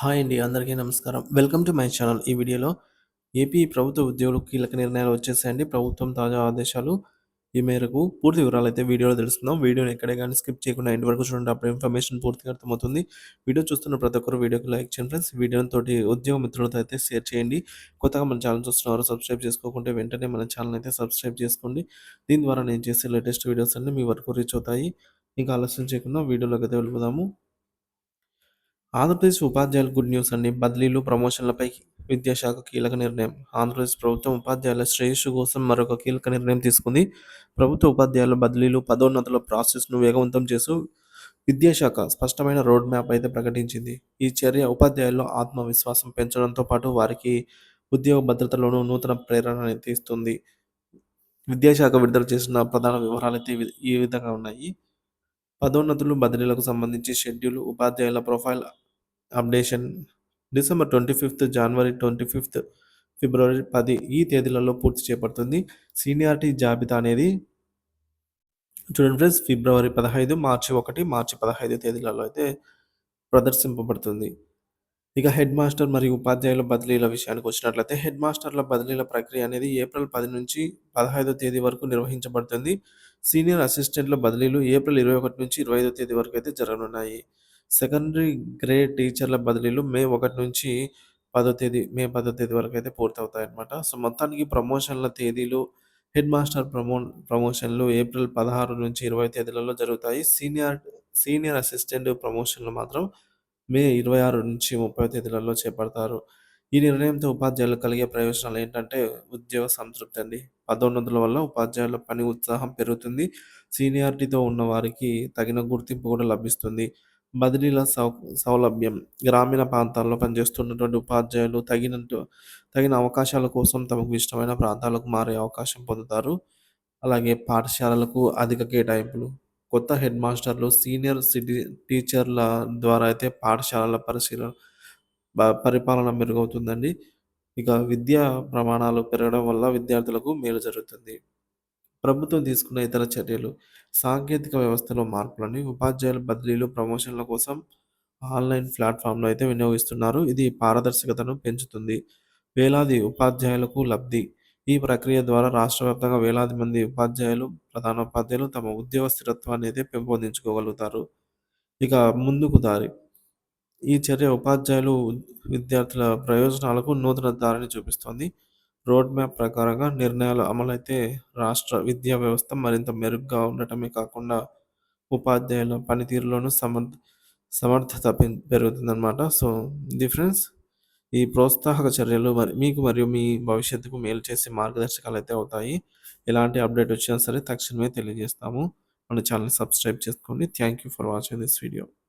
Hi అండి. అందరికీ నమస్కారం. Welcome to my channel. ఈ వీడియోలో ఏపీ ప్రభుత్వ ఉద్యోగులు కీలక నిర్ణయాలు వచ్చేసాయండి. ప్రభుత్వం తాజా ఆదేశాలు ఈ మేరకు పూర్తి వివరాలు అయితే వీడియోలో తెలుసుకుందాం. వీడియోని ఎక్కడే కానీ స్కిప్ చేయకుండా ఇంటి వరకు చూడండి. అప్పుడు ఇన్ఫర్మేషన్ పూర్తిగా అర్థమవుతుంది. వీడియో చూస్తున్న ప్రతి ఒక్కరు వీడియోకి లైక్ చేయండి ఫ్రెండ్స్. వీడియోని తోటి ఉద్యోగ మిత్రులతో అయితే షేర్ చేయండి. కొత్తగా మన ఛానల్ చూస్తున్నారు సబ్స్క్రైబ్ చేసుకోకుంటే వెంటనే మన ఛానల్ అయితే సబ్స్క్రైబ్ చేసుకోండి. దీని ద్వారా నేను చేసే లేటెస్ట్ వీడియోస్ అన్ని మీ వరకు రీచ్ అవుతాయి. ఇంకా ఆలస్యం చేయకుండా వీడియోలోకి అయితే వెళ్ళిపోదాము. ఆంధ్రప్రదేశ్ ఉపాధ్యాయుల గుడ్ న్యూస్ అండి. బదిలీలు, ప్రమోషన్లపై విద్యాశాఖ కీలక నిర్ణయం. ఆంధ్రప్రదేశ్ ప్రభుత్వం ఉపాధ్యాయుల శ్రేయస్సు కోసం మరొక కీలక నిర్ణయం తీసుకుంది. ప్రభుత్వ ఉపాధ్యాయుల బదిలీలు, పదోన్నతుల ప్రాసెస్‌ను వేగవంతం చేస్తూ విద్యాశాఖ స్పష్టమైన రోడ్ మ్యాప్ అయితే ప్రకటించింది. ఈ చర్య ఉపాధ్యాయుల్లో ఆత్మవిశ్వాసం పెంచడంతో పాటు వారికి ఉద్యోగ భద్రతలోనూ నూతన ప్రేరణ తీస్తుంది విద్యాశాఖ విడుదల చేసిన ప్రధాన వివరాలు అయితే ఈ విధంగా ఉన్నాయి. పదోన్నతులు, బదిలీలకు సంబంధించి షెడ్యూల్, ఉపాధ్యాయుల profile updation December twenty fifth, జనవరి ట్వంటీ ఫిఫ్త్, ఫిబ్రవరి పది ఈ తేదీలలో పూర్తి చేపడుతుంది. సీనియారిటీ జాబితా అనేది చూడండి ఫ్రెండ్స్ ఫిబ్రవరి పదహైదు, మార్చి ఒకటి, మార్చి పదహైదు తేదీలలో అయితే ప్రదర్శింపబడుతుంది. ఇక హెడ్ మాస్టర్ మరియు ఉపాధ్యాయుల బదిలీల విషయానికి వచ్చినట్లయితే హెడ్ మాస్టర్ల బదిలీల ప్రక్రియ అనేది ఏప్రిల్ పది నుంచి పదహైదో తేదీ వరకు నిర్వహించబడుతుంది. సీనియర్ అసిస్టెంట్ల బదిలీలు ఏప్రిల్ ఇరవై ఒకటి నుంచి ఇరవై ఐదో తేదీ వరకు అయితే జరగనున్నాయి. సెకండరీ గ్రేడ్ టీచర్ల బదిలీలు మే ఒకటి నుంచి పదో తేదీ మే పదో తేదీ వరకు అయితే పూర్తవుతాయన్నమాట. సో మొత్తానికి ప్రమోషన్ల తేదీలు హెడ్ మాస్టర్ ప్రమో ప్రమోషన్లు ఏప్రిల్ పదహారు నుంచి ఇరవై తేదీలలో జరుగుతాయి. సీనియర్ సీనియర్ అసిస్టెంట్ ప్రమోషన్లు మాత్రం మే ఇరవై ఆరు నుంచి ముప్పై తేదీలలో చేపడతారు. ఈ నిర్ణయంతో ఉపాధ్యాయులు కలిగే ప్రయోజనాలు ఏంటంటే ఉద్యోగ సంతృప్తి అండి. పదోన్నతుల వల్ల ఉపాధ్యాయుల పని ఉత్సాహం పెరుగుతుంది. సీనియారిటీతో ఉన్న వారికి తగిన గుర్తింపు కూడా లభిస్తుంది. బదిలీల సౌ సౌలభ్యం గ్రామీణ ప్రాంతాల్లో పనిచేస్తున్నటువంటి ఉపాధ్యాయులు తగినట్టు తగిన అవకాశాల కోసం తమకు ఇష్టమైన ప్రాంతాలకు మారే అవకాశం పొందుతారు. అలాగే పాఠశాలలకు అధిక కేటాయింపులు కొత్త హెడ్ మాస్టర్లు, సీనియర్ సిటీ టీచర్ల ద్వారా అయితే పాఠశాలల పరిశీలన పరిపాలన మెరుగవుతుందండి. ఇక విద్యా ప్రమాణాలు పెరగడం వల్ల విద్యార్థులకు మేలు జరుగుతుంది. ప్రభుత్వం తీసుకున్న ఇతర చర్యలు సాంకేతిక వ్యవస్థలో మార్పులని ఉపాధ్యాయుల బదిలీలు, ప్రమోషన్ల కోసం ఆన్‌లైన్ ప్లాట్ఫామ్లో అయితే వినియోగిస్తున్నారు. ఇది పారదర్శకతను పెంచుతుంది. వేలాది ఉపాధ్యాయులకు లబ్ధి ఈ ప్రక్రియ ద్వారా రాష్ట్ర వ్యాప్తంగా వేలాది మంది ఉపాధ్యాయులు, ప్రధానోపాధ్యాయులు తమ ఉద్యోగ స్థిరత్వాన్ని అయితే పెంపొందించుకోగలుగుతారు. ఇక ముందుకు దారి ఈ చర్య ఉపాధ్యాయులు, విద్యార్థుల ప్రయోజనాలకు నూతన దారిని చూపిస్తోంది. రోడ్ మ్యాప్ ప్రకారంగా నిర్ణయాల అమలైతే రాష్ట్ర విద్యా వ్యవస్థ మరింత మెరుగ్గా ఉండటమే కాకుండా ఉపాధ్యాయుల పనితీరులోనూ సమర్థ సమర్థత పెరుగుతుందన్నమాట. సో ఇది ఫ్రెండ్స్ ఈ ప్రోత్సాహక చర్యలు మరి మీకు మరియు మీ భవిష్యత్తుకు మేలు చేసే మార్గదర్శకాలు అయితే అవుతాయి. ఎలాంటి అప్డేట్ వచ్చినా సరే తక్షణమే తెలియజేస్తాము. మన ఛానల్ సబ్స్క్రైబ్ చేసుకోండి. Thank you for watching this video.